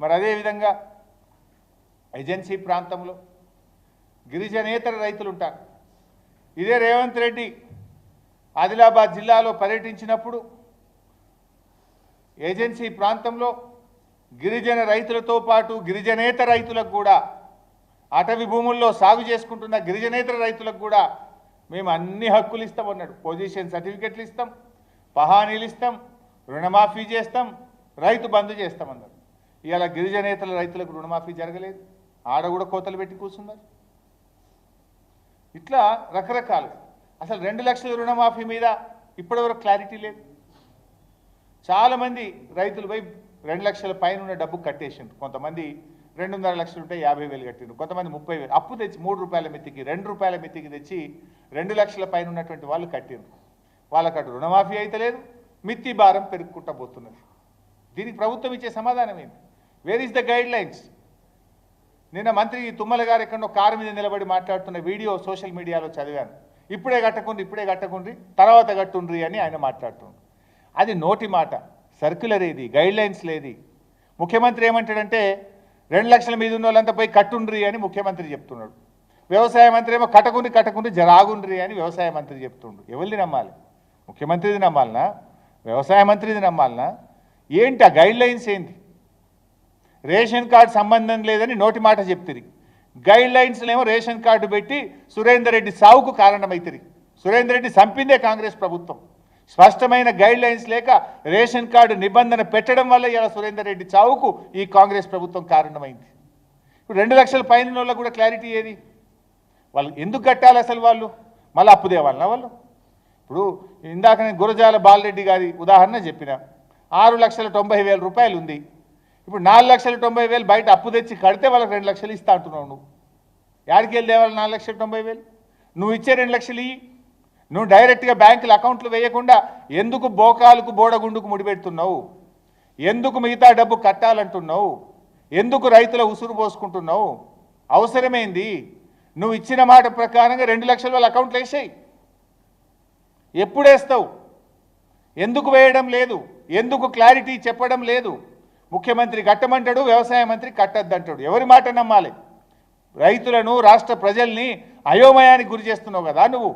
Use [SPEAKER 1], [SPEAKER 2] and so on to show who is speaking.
[SPEAKER 1] మరి అదేవిధంగా ఏజెన్సీ ప్రాంతంలో గిరిజనేతర రైతులు ఉంటారు. ఇదే రేవంత్ రెడ్డి ఆదిలాబాద్ జిల్లాలో పర్యటించినప్పుడు ఏజెన్సీ ప్రాంతంలో గిరిజన రైతులతో పాటు గిరిజనేతర రైతులకు కూడా అటవీ భూముల్లో సాగు చేసుకుంటున్న గిరిజనేతర రైతులకు కూడా మేము అన్ని హక్కులు ఇస్తామన్నాడు పొజిషన్ సర్టిఫికెట్లు ఇస్తాం పహానీలు ఇస్తాం రుణమాఫీ చేస్తాం రైతు బంధు చేస్తామన్నారు ఇవాళ గిరిజనేతల రైతులకు రుణమాఫీ జరగలేదు. ఆడ కూడా కోతలు పెట్టి కూర్చున్నారు. ఇట్లా రకరకాలు. అసలు రెండు లక్షల రుణమాఫీ మీద ఇప్పటివరకు క్లారిటీ లేదు. చాలామంది రైతులు రెండు లక్షల పైన ఉన్న డబ్బు కట్టేసిండ్రు. కొంతమంది రెండున్నర లక్షలు ఉంటే యాభై వేలు కట్టిండ్రు. కొంతమంది ముప్పై వేలు. అప్పు తెచ్చి మూడు రూపాయల మిత్తికి రెండు రూపాయల మిత్తికి తెచ్చి రెండు లక్షల పైన ఉన్నటువంటి వాళ్ళు కట్టిండ్రు. వాళ్ళకి అటు రుణమాఫీ అయితే లేదు మిత్తి భారం పెరుగుకుంటా పోతున్నది. దీనికి ప్రభుత్వం ఇచ్చే సమాధానం ఏంటి? Where is the guide lines నిన్న మంత్రి తుమ్మల గారు ఎక్కడో కారు మీద నిలబడి మాట్లాడుతున్న వీడియో సోషల్ మీడియాలో చదివాను. ఇప్పుడే కట్టకుండ్రి ఇప్పుడే కట్టకుండ్రి తర్వాత కట్టుండ్రి అని ఆయన మాట్లాడుతుండ్రు అది నోటి మాట సర్క్యులర్ ఏది గైడ్ లైన్స్ లేది. ముఖ్యమంత్రి ఏమంటాడంటే రెండు లక్షల మీద ఉన్న వాళ్ళంతా పోయి కట్టుండ్రి అని ముఖ్యమంత్రి చెప్తున్నాడు. వ్యవసాయ మంత్రి ఏమో కట్టకుండ్రి కట్టకుండ్రి జరాగుండ్రి అని వ్యవసాయ మంత్రి చెప్తుండు. ఎవరిది నమ్మాలి? ముఖ్యమంత్రిది నమ్మాలనా? వ్యవసాయ మంత్రిది నమ్మాలనా? ఏంటి ఆ గైడ్ లైన్స్ ఏంటి రేషన్ కార్డు సంబంధం లేదని నోటి మాట చెప్తుంది గైడ్ లైన్స్లేమో ఏమో రేషన్ కార్డు పెట్టి సురేందర్ రెడ్డి సావుకు కారణమవుతుంది సురేందర్ రెడ్డి చంపిందే కాంగ్రెస్ ప్రభుత్వం. స్పష్టమైన గైడ్ లైన్స్ లేక రేషన్ కార్డు నిబంధన పెట్టడం వల్ల ఇలా సురేందర్ రెడ్డి చావుకు ఈ కాంగ్రెస్ ప్రభుత్వం కారణమైంది. ఇప్పుడు రెండు లక్షల పైన వాళ్ళకు కూడా క్లారిటీ ఏది? వాళ్ళు ఎందుకు కట్టాలి అసలు వాళ్ళు? మళ్ళీ అప్పు తేవాలనా వాళ్ళు? ఇప్పుడు ఇందాక నేను గురజాల బాలరెడ్డి గారి ఉదాహరణ చెప్పిన. ఆరు లక్షల తొంభై వేల రూపాయలు ఉంది ఇప్పుడు నాలుగు లక్షల తొంభై వేలు బయట అప్పు తెచ్చి కడితే వాళ్ళకి రెండు లక్షలు ఇస్తా అంటున్నావు నువ్వు. యాడికి వెళ్ళి తేవాలి నాలుగు లక్షల తొంభై వేలు? నువ్వు ఇచ్చే రెండు లక్షలు ఇయ్యి. నువ్వు డైరెక్ట్గా బ్యాంకుల అకౌంట్లు వేయకుండా ఎందుకు బోకాలకు బోడగుండుకు ముడిపెడుతున్నావు? ఎందుకు మిగతా డబ్బు కట్టాలంటున్నావు? ఎందుకు రైతుల ఉసురు పోసుకుంటున్నావు? అవసరమేంది? నువ్వు ఇచ్చిన మాట ప్రకారంగా రెండు లక్షల వాళ్ళ అకౌంట్లు వేసేయి. ఎప్పుడేస్తావు ఎందుకు వేయడం లేదు? ఎందుకు క్లారిటీ చెప్పడం లేదు? ముఖ్యమంత్రి కట్టమంటాడు వ్యవసాయ మంత్రి కట్టద్దంటాడు. ఎవరి మాట నమ్మాలి? రైతులను రాష్ట్ర ప్రజల్ని అయోమయానికి గురి చేస్తున్నావు కదా నువ్వు.